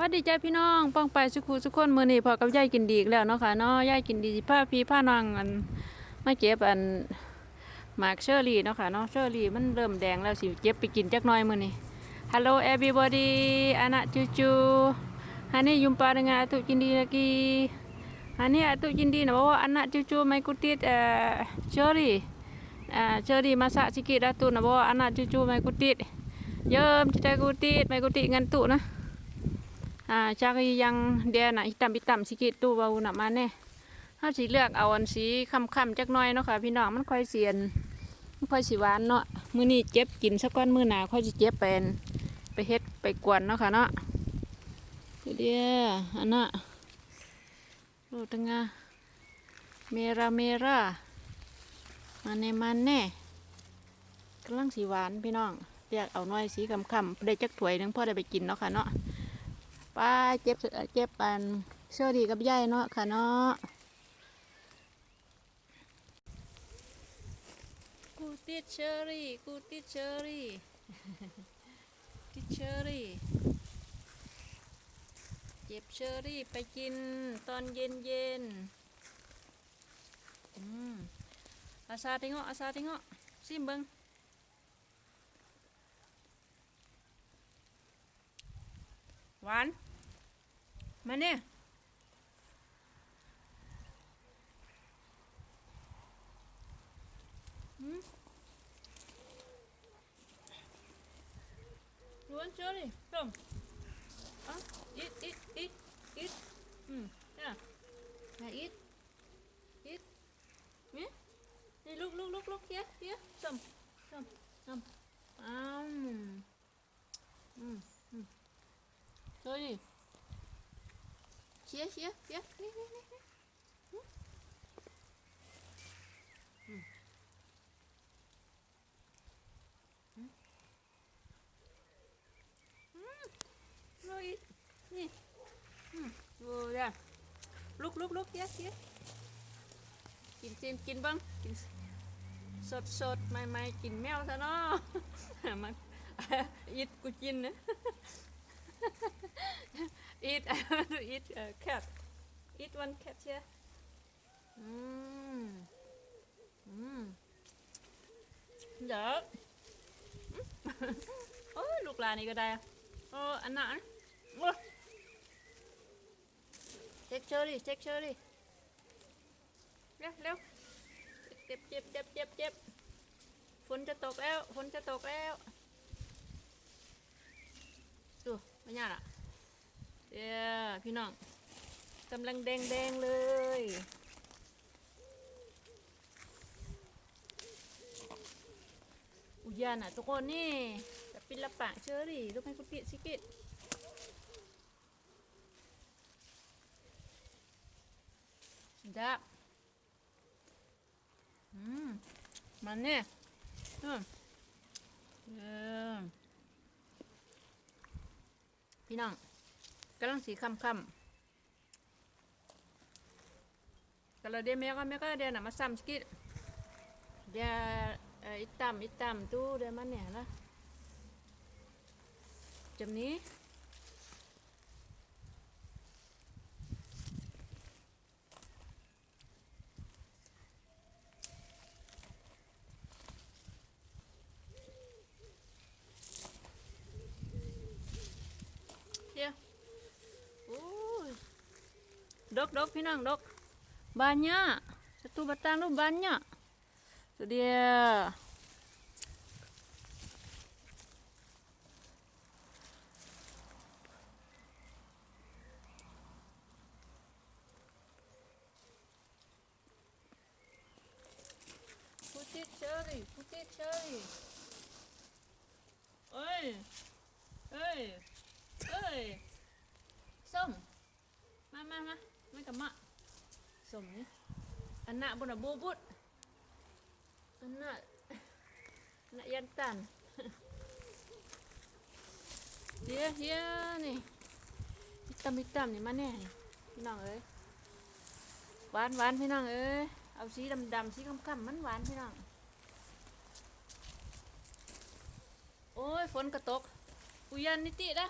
วัสดีจ้พี่น้องป้องไปสุขุสุขคนมือนี่พอกับยายกินดีอีกแล้วเนาะค่ะเนาะยายกินดีผ้าพี่ผ้านางอันมาเก็บอันหมากเชอรี่เนาะค่ะเนาะเชอรี่มันเริ่มแดงแล้วสิเก็บไปกินจักน้อยมือนี่ฮัลโหลเอบีบอดี้อานะจูจูฮันนี่ยุมปาดึงอาตุกินดีนลกีฮันนี่อาตุกินดีนะว่าอานะจูจูไม่กุติดเอ่อเชอรี่เอ่อเชอรี่มาสะสิกิดอาตุนะว่าอานาจูจูไม่กุติดเยิมจิตใจกุติดไม่กุติเงินตุนะ Ah, cari yang dia nak hitam-hitam sikit tu baru nak mana. Ha สิเลือกเอาอันสีค่ำๆจักหน่อยเนาะค่ะพี่น้องมันค่อยเสียนมันค่อยสิหวานเนาะมื้อนี้เจ็บกินสักก้อนมื้อหน้าค่อยสิเจ็บเป็นไปเฮ็ดไปกวนเนาะค่ะเนาะเดี๋ยอันน่ะดูตังงาเมราเมรามาเนมันแน่กำลังสีหวานพี่น้องเรียกเอาหน่อยสีค่ำๆได้จักถ้วยนึงพ่อได้ไปกินเนาะค่ะเนาะ ป้าเจ็บเจ็บปันเชื่อดีกับยายเนาะค่ะเนาะกูติดเชอรี่กูติดเชอรี่ติดเชอรี่เจ็บเชอรี่ไปกินตอนเย็นเย็นอืมอาซาติงออาซาติงอซิมเบิงหวาน มาเนี่ยหืม you want cherry come อะ eat eat eat eat อืม yeah yeah eat eat เนี่ยนี่ look look look look here here some some some อ้าวอืมอืมอืม cherry เชียเชียเชียนี่นี่นี่นี่อืมอืมอืมโรยนี่อืมโอ้ะลุกลุกลุกเชียเชียกินกินกินบ้างกินสดสดไม่ไม่กินแมวซะเนาะมันอิดกูกินนะ eat I want to eat a cat eat one cat here อืมอืมเดี๋ยวโอ้ยลูกหลานี่ก็ได้อ๋อันนั้นโอ้เช็คเชอรี่เช็คเชอรี่เร็วเร็วเจ็บเจ็บเจ็บเจ็บเจ็บฝนจะตกแล้วฝนจะตกแล้วดูไม่ยากอะ เดียพี่น้องกำลังแดงแดงๆเลย อุยาน่ะทุกคนนี่แต่ปิละปะเชอรี่ลูกให้กุฏิสิกิตดับอืมมันเนี่ยอืมเออพี่น้อง กำลังสีค่ำค่ำกระเดียแมก็แม่ก็เดียน่ะมาซ้ำสกิดเดียเอ่ออิตามอิตามตู้เดียมันเนี่ยนะจำนี้ dok dok pinal dok. Banyak. Satu batang lu banyak. Itu dia putih ceri putih ceri oi oi oi. มาไม่กับมะสมนี่อันน่ะบนอะบูบุดอันน่ะอันน่ะยันตันเฮียเฮียนี่มิตามมิตามนี่มาแน่นี่พี่น้องเอ้ยหวานหวานพี่น้องเอ้ยเอาสีดำดำสีคำคำมันหวานพี่น้อง โอ้ยฝนกระตก อุยันนิตินะ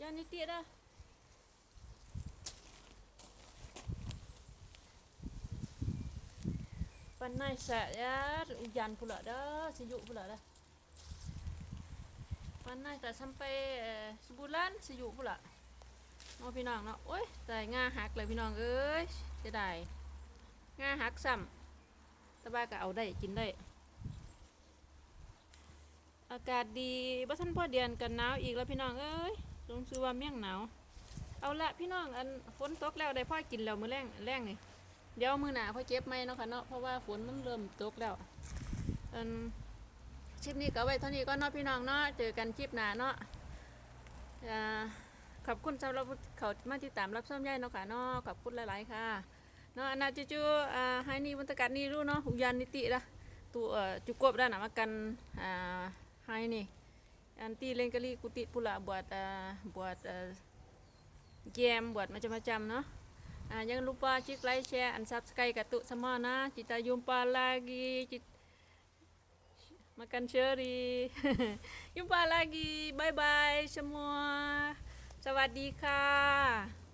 ยันนิตินะ ปันนายแสะยาอุยันพุ่นละเด้อสิยู่พุ่นละเด้อปันนายแต่ซ้ำไปเอ่อสบุรันสิยู่พุ่นละเนาะพี่น้องเนาะโอ้ยแต่งาหักเลยพี่น้องเอ้ยจะได้งาหักซ้ำตะบ้าก็เอาได้กินได้ อากาศดีบ่ทันพ่อเดือนกันหนาวอีกแล้วพี่น้องเอ้ยลงซื้อว่าเมี่ยงหนาวเอาละพี่น้องอันฝนตกแล้วได้พ่อกินแล้วมื้อแรงแรงนี่ เดี๋ยวมือหนาพ่อเก็บไหมเนาะค่ะเนาะเพราะว่าฝนมันเริ่มตกแล้วอันคลิปนี้ก็ไว้เท่านี้ก็เนาะพี่น้องเนาะเจอกันคลิปหน้าเนาะขอบคุณสำหรับเขามาติดตามรับชมย่ายเนาะค่ะเนาะขอบคุณหลาย ๆ ค่ะเนาะอนน่าจูๆอ่าให้นี่วันตะการนี่รู้เนาะอุยานนิติละตัวจุกบด้านหนามากันอ่าให้นี่อันตีเลงกะลีกุติปุระบวชอ่าบวชเกม buat macam-macam no. Ah, jangan lupa cik like, share, and subscribe Katuk semua nah. Kita jumpa lagi. cita... Makan ceri jumpa lagi. Bye bye semua. สวัสดีค่ะ